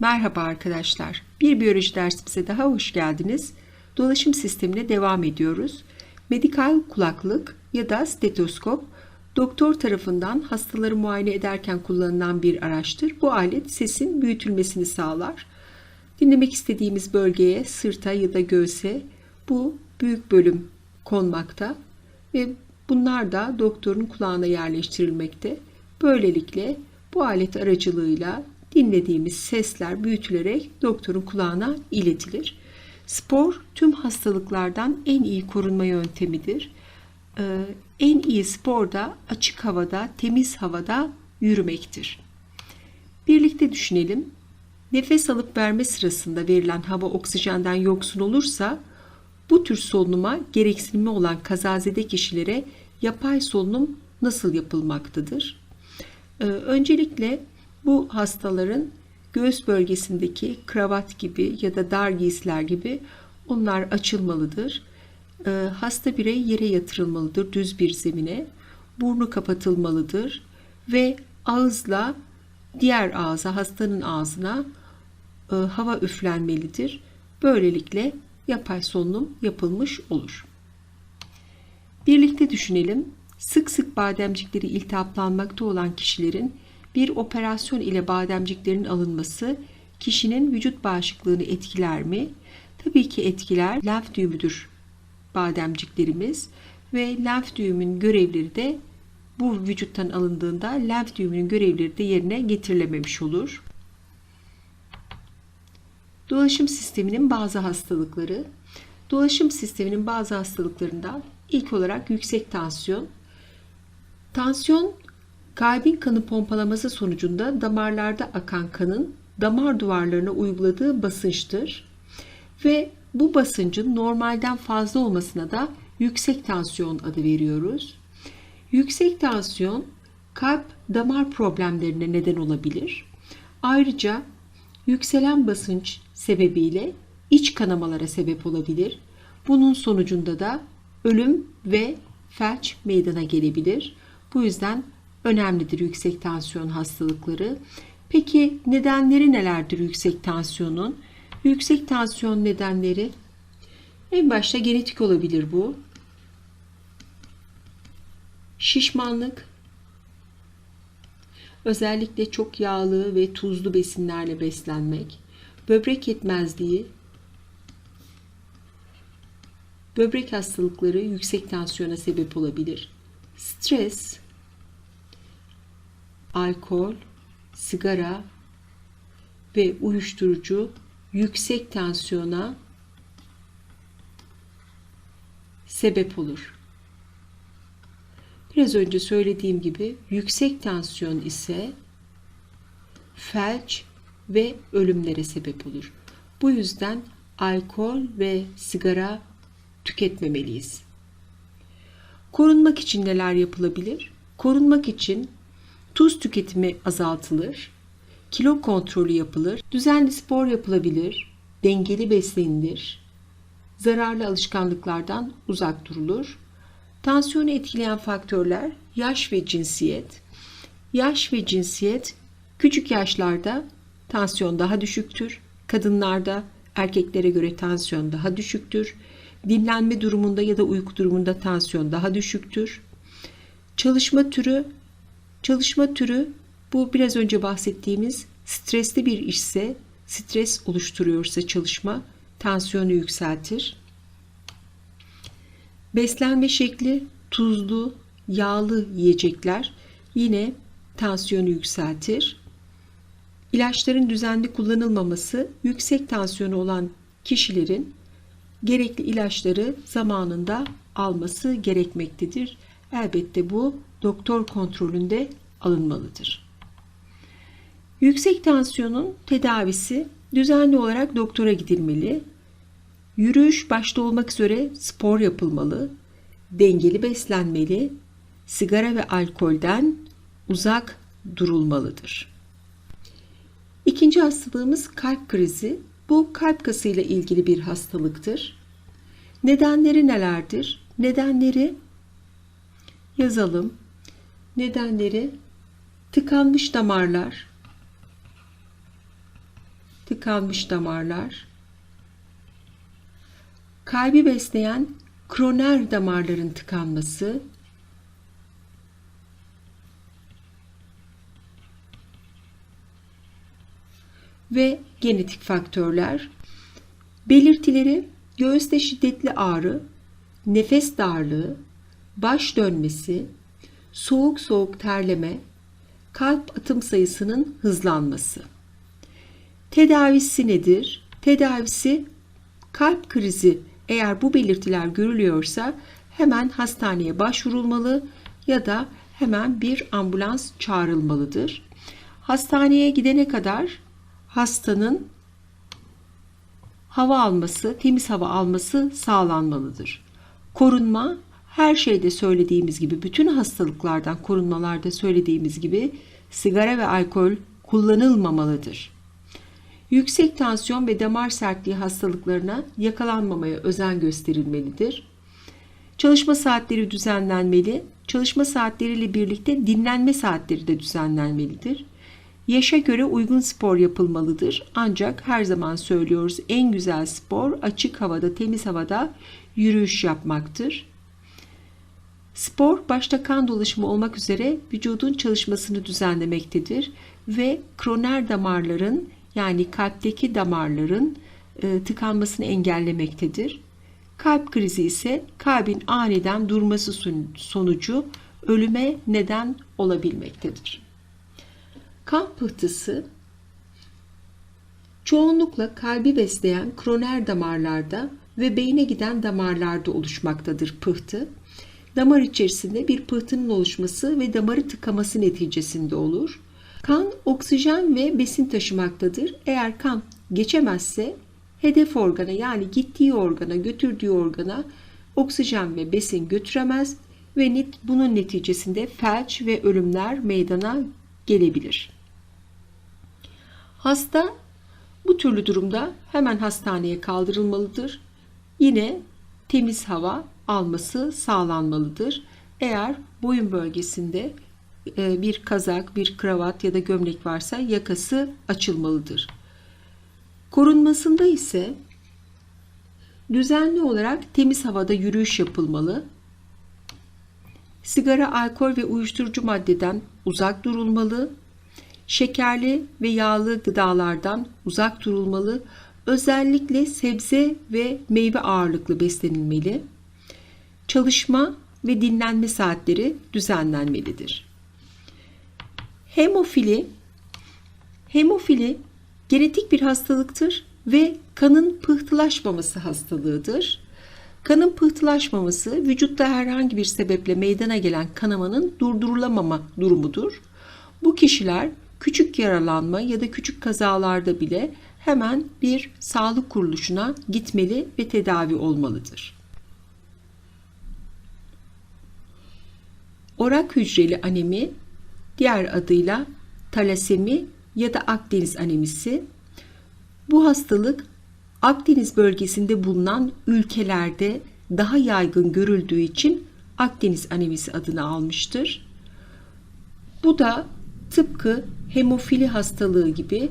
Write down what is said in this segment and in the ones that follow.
Merhaba arkadaşlar. Bir biyoloji dersimize daha hoş geldiniz. Dolaşım sistemine devam ediyoruz. Medikal kulaklık ya da stetoskop doktor tarafından hastaları muayene ederken kullanılan bir araçtır. Bu alet sesin büyütülmesini sağlar. Dinlemek istediğimiz bölgeye, sırta ya da göğse bu büyük bölüm konmakta ve bunlar da doktorun kulağına yerleştirilmekte. Böylelikle bu alet aracılığıyla dinlediğimiz sesler büyütülerek doktorun kulağına iletilir. Spor tüm hastalıklardan en iyi korunma yöntemidir. Ee, en iyi spor da açık havada, temiz havada yürümektir. Birlikte düşünelim. Nefes alıp verme sırasında verilen hava oksijenden yoksun olursa bu tür solunuma gereksinimi olan kazazede kişilere yapay solunum nasıl yapılmaktadır? Ee, öncelikle bu hastaların göğüs bölgesindeki kravat gibi ya da dar giysiler gibi onlar açılmalıdır. Ee, hasta birey yere yatırılmalıdır düz bir zemine. Burnu kapatılmalıdır ve ağızla diğer ağza, hastanın ağzına e, hava üflenmelidir. Böylelikle yapay solunum yapılmış olur. Birlikte düşünelim. Sık sık bademcikleri iltihaplanmakta olan kişilerin bir operasyon ile bademciklerin alınması kişinin vücut bağışıklığını etkiler mi? Tabii ki etkiler. Lenf düğümüdür bademciklerimiz ve lenf düğümün görevleri de bu vücuttan alındığında lenf düğümünün görevleri de yerine getirilememiş olur. Dolaşım sisteminin bazı hastalıkları. Dolaşım sisteminin bazı hastalıklarından ilk olarak yüksek tansiyon. Tansiyon kalbin kanı pompalaması sonucunda damarlarda akan kanın damar duvarlarına uyguladığı basınçtır. Ve bu basıncın normalden fazla olmasına da yüksek tansiyon adı veriyoruz. Yüksek tansiyon kalp damar problemlerine neden olabilir. Ayrıca yükselen basınç sebebiyle iç kanamalara sebep olabilir. Bunun sonucunda da ölüm ve felç meydana gelebilir. Bu yüzden önemlidir yüksek tansiyon hastalıkları. Peki nedenleri nelerdir yüksek tansiyonun? Yüksek tansiyon nedenleri en başta genetik olabilir bu. Şişmanlık, özellikle çok yağlı ve tuzlu besinlerle beslenmek, böbrek yetmezliği, böbrek hastalıkları yüksek tansiyona sebep olabilir. Stres, alkol, sigara ve uyuşturucu yüksek tansiyona sebep olur. Biraz önce söylediğim gibi yüksek tansiyon ise felç ve ölümlere sebep olur. Bu yüzden alkol ve sigara tüketmemeliyiz. Korunmak için neler yapılabilir? Korunmak için tuz tüketimi azaltılır, kilo kontrolü yapılır, düzenli spor yapılabilir, dengeli beslenilir, zararlı alışkanlıklardan uzak durulur. Tansiyonu etkileyen faktörler yaş ve cinsiyet. Yaş ve cinsiyet küçük yaşlarda tansiyon daha düşüktür. Kadınlarda erkeklere göre tansiyon daha düşüktür. Dinlenme durumunda ya da uyku durumunda tansiyon daha düşüktür. Çalışma türü Çalışma türü bu biraz önce bahsettiğimiz stresli bir işse, stres oluşturuyorsa çalışma tansiyonu yükseltir. Beslenme şekli tuzlu, yağlı yiyecekler yine tansiyonu yükseltir. İlaçların düzenli kullanılmaması yüksek tansiyonu olan kişilerin gerekli ilaçları zamanında alması gerekmektedir. Elbette bu doktor kontrolünde alınmalıdır. Yüksek tansiyonun tedavisi düzenli olarak doktora gidilmeli. Yürüyüş başta olmak üzere spor yapılmalı, dengeli beslenmeli, sigara ve alkolden uzak durulmalıdır. İkinci hastalığımız kalp krizi. Bu kalp kasıyla ilgili bir hastalıktır. Nedenleri nelerdir? Nedenleri yazalım. Nedenleri tıkanmış damarlar, tıkanmış damarlar, kalbi besleyen kroner damarların tıkanması, ve genetik faktörler. Belirtileri göğüste şiddetli ağrı, nefes darlığı, baş dönmesi, soğuk soğuk terleme, kalp atım sayısının hızlanması. Tedavisi nedir? Tedavisi kalp krizi eğer bu belirtiler görülüyorsa hemen hastaneye başvurulmalı ya da hemen bir ambulans çağrılmalıdır. Hastaneye gidene kadar hastanın hava alması, temiz hava alması sağlanmalıdır. Korunma her şeyde söylediğimiz gibi, bütün hastalıklardan korunmalarda söylediğimiz gibi sigara ve alkol kullanılmamalıdır. Yüksek tansiyon ve damar sertliği hastalıklarına yakalanmamaya özen gösterilmelidir. Çalışma saatleri düzenlenmeli. Çalışma saatleriyle birlikte dinlenme saatleri de düzenlenmelidir. Yaşa göre uygun spor yapılmalıdır. Ancak her zaman söylüyoruz en güzel spor açık havada, temiz havada yürüyüş yapmaktır. Spor başta kan dolaşımı olmak üzere vücudun çalışmasını düzenlemektedir ve kroner damarların yani kalpteki damarların e, tıkanmasını engellemektedir. Kalp krizi ise kalbin aniden durması sonucu ölüme neden olabilmektedir. Kan pıhtısı çoğunlukla kalbi besleyen kroner damarlarda ve beyne giden damarlarda oluşmaktadır pıhtı. Damar içerisinde bir pıhtının oluşması ve damarı tıkaması neticesinde olur. Kan oksijen ve besin taşımaktadır. Eğer kan geçemezse hedef organa yani gittiği organa, götürdüğü organa oksijen ve besin götüremez ve bunun neticesinde felç ve ölümler meydana gelebilir. Hasta bu türlü durumda hemen hastaneye kaldırılmalıdır. Yine temiz hava alması sağlanmalıdır. Eğer boyun bölgesinde e, bir kazak, bir kravat ya da gömlek varsa yakası açılmalıdır. Korunmasında ise düzenli olarak temiz havada yürüyüş yapılmalı. Sigara, alkol ve uyuşturucu maddeden uzak durulmalı şekerli ve yağlı gıdalardan uzak durulmalı. Özellikle sebze ve meyve ağırlıklı beslenilmeli. Çalışma ve dinlenme saatleri düzenlenmelidir. Hemofili Hemofili genetik bir hastalıktır ve kanın pıhtılaşmaması hastalığıdır. Kanın pıhtılaşmaması vücutta herhangi bir sebeple meydana gelen kanamanın durdurulamama durumudur. Bu kişiler küçük yaralanma ya da küçük kazalarda bile hemen bir sağlık kuruluşuna gitmeli ve tedavi olmalıdır. Orak hücreli anemi diğer adıyla talasemi ya da Akdeniz anemisi. Bu hastalık Akdeniz bölgesinde bulunan ülkelerde daha yaygın görüldüğü için Akdeniz anemisi adını almıştır. Bu da tıpkı hemofili hastalığı gibi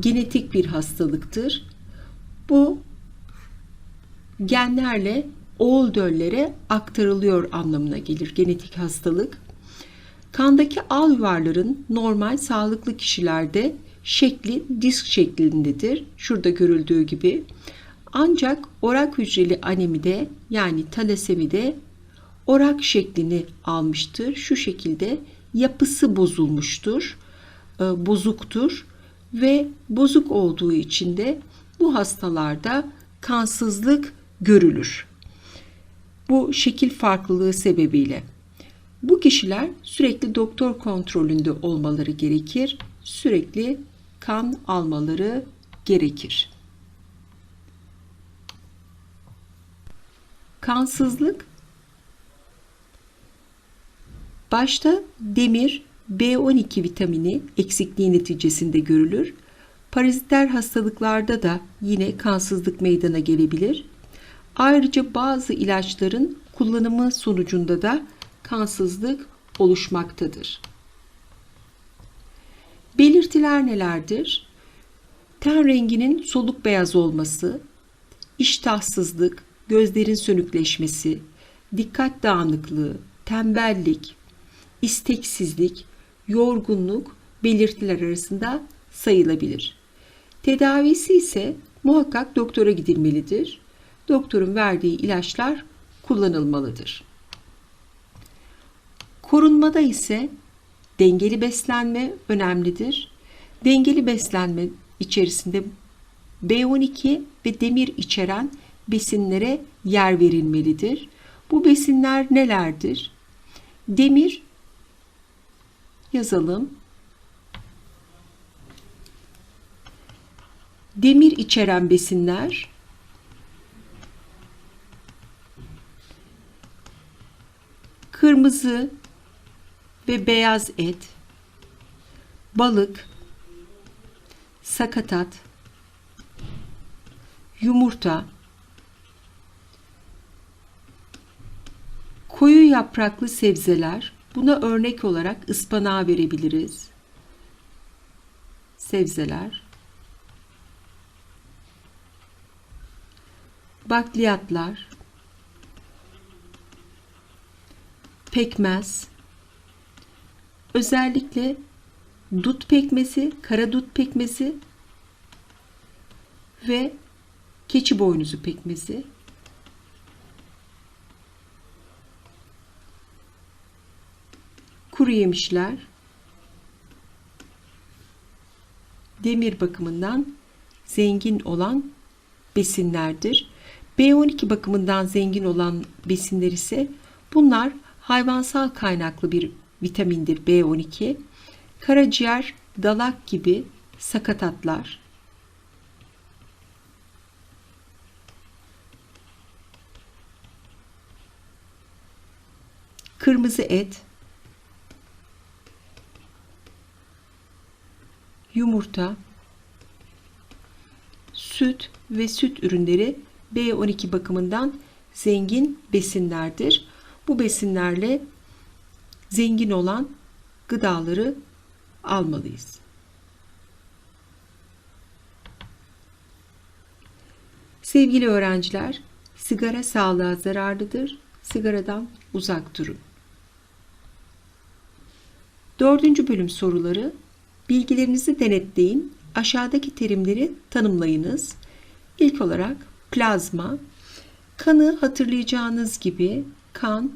genetik bir hastalıktır. Bu genlerle oğul döllere aktarılıyor anlamına gelir genetik hastalık. Kandaki al yuvarların normal sağlıklı kişilerde şekli disk şeklindedir. Şurada görüldüğü gibi. Ancak orak hücreli anemide yani talasemide orak şeklini almıştır. Şu şekilde yapısı bozulmuştur, e, bozuktur ve bozuk olduğu için de bu hastalarda kansızlık görülür. Bu şekil farklılığı sebebiyle. Bu kişiler sürekli doktor kontrolünde olmaları gerekir. Sürekli kan almaları gerekir. Kansızlık Başta demir, B12 vitamini eksikliği neticesinde görülür. Paraziter hastalıklarda da yine kansızlık meydana gelebilir. Ayrıca bazı ilaçların kullanımı sonucunda da kansızlık oluşmaktadır. Belirtiler nelerdir? ten renginin soluk beyaz olması, iştahsızlık, gözlerin sönükleşmesi, dikkat dağınıklığı, tembellik, isteksizlik, yorgunluk belirtiler arasında sayılabilir. Tedavisi ise muhakkak doktora gidilmelidir. Doktorun verdiği ilaçlar kullanılmalıdır. Korunmada ise dengeli beslenme önemlidir. Dengeli beslenme içerisinde B12 ve demir içeren besinlere yer verilmelidir. Bu besinler nelerdir? Demir yazalım. Demir içeren besinler kırmızı ve beyaz et, balık, sakatat, yumurta, koyu yapraklı sebzeler, buna örnek olarak ıspanağı verebiliriz. Sebzeler, bakliyatlar, pekmez, özellikle dut pekmezi, kara dut pekmezi ve keçi boynuzu pekmezi. Kuru yemişler demir bakımından zengin olan besinlerdir. B12 bakımından zengin olan besinler ise bunlar hayvansal kaynaklı bir vitamindir B12. Karaciğer, dalak gibi sakatatlar. Kırmızı et, yumurta, süt ve süt ürünleri B12 bakımından zengin besinlerdir. Bu besinlerle zengin olan gıdaları almalıyız. Sevgili öğrenciler, sigara sağlığa zararlıdır. Sigaradan uzak durun. Dördüncü bölüm soruları. Bilgilerinizi denetleyin. Aşağıdaki terimleri tanımlayınız. İlk olarak plazma. Kanı hatırlayacağınız gibi kan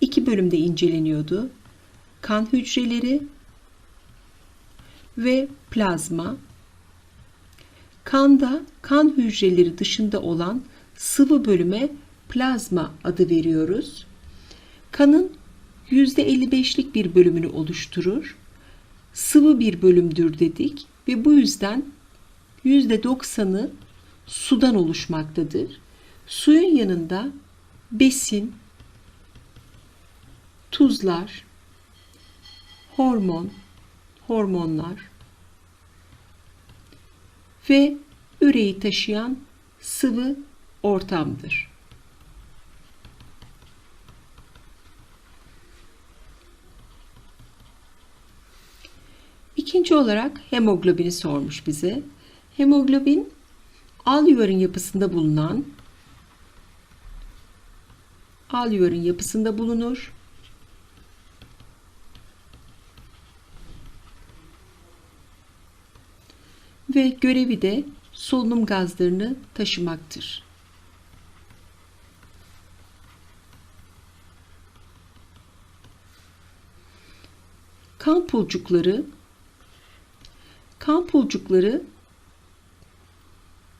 iki bölümde inceleniyordu. Kan hücreleri ve plazma. Kanda kan hücreleri dışında olan sıvı bölüme plazma adı veriyoruz. Kanın %55'lik bir bölümünü oluşturur. Sıvı bir bölümdür dedik ve bu yüzden %90'ı sudan oluşmaktadır. Suyun yanında besin, tuzlar, hormon, hormonlar ve üreyi taşıyan sıvı ortamdır. İkinci olarak hemoglobini sormuş bize. Hemoglobin alüvarın yapısında bulunan alüvarın yapısında bulunur. Ve görevi de solunum gazlarını taşımaktır. Kan pulcukları kan pulcukları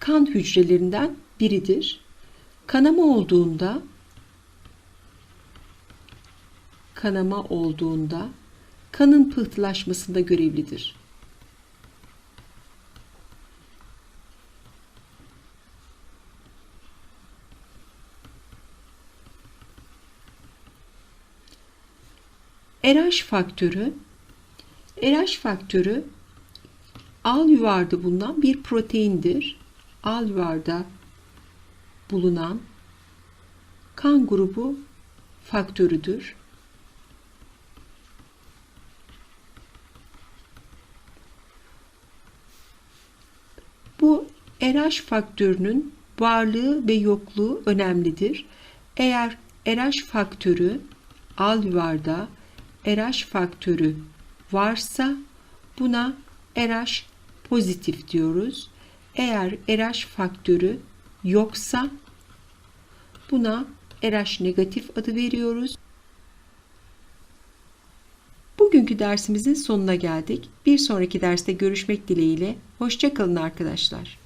kan hücrelerinden biridir. Kanama olduğunda kanama olduğunda kanın pıhtılaşmasında görevlidir. RH faktörü RH faktörü al yuvarda bulunan bir proteindir. Al yuvarda bulunan kan grubu faktörüdür. RH faktörünün varlığı ve yokluğu önemlidir. Eğer RH faktörü alüvarda RH faktörü varsa buna RH pozitif diyoruz. Eğer RH faktörü yoksa buna RH negatif adı veriyoruz. Bugünkü dersimizin sonuna geldik. Bir sonraki derste görüşmek dileğiyle. Hoşçakalın arkadaşlar.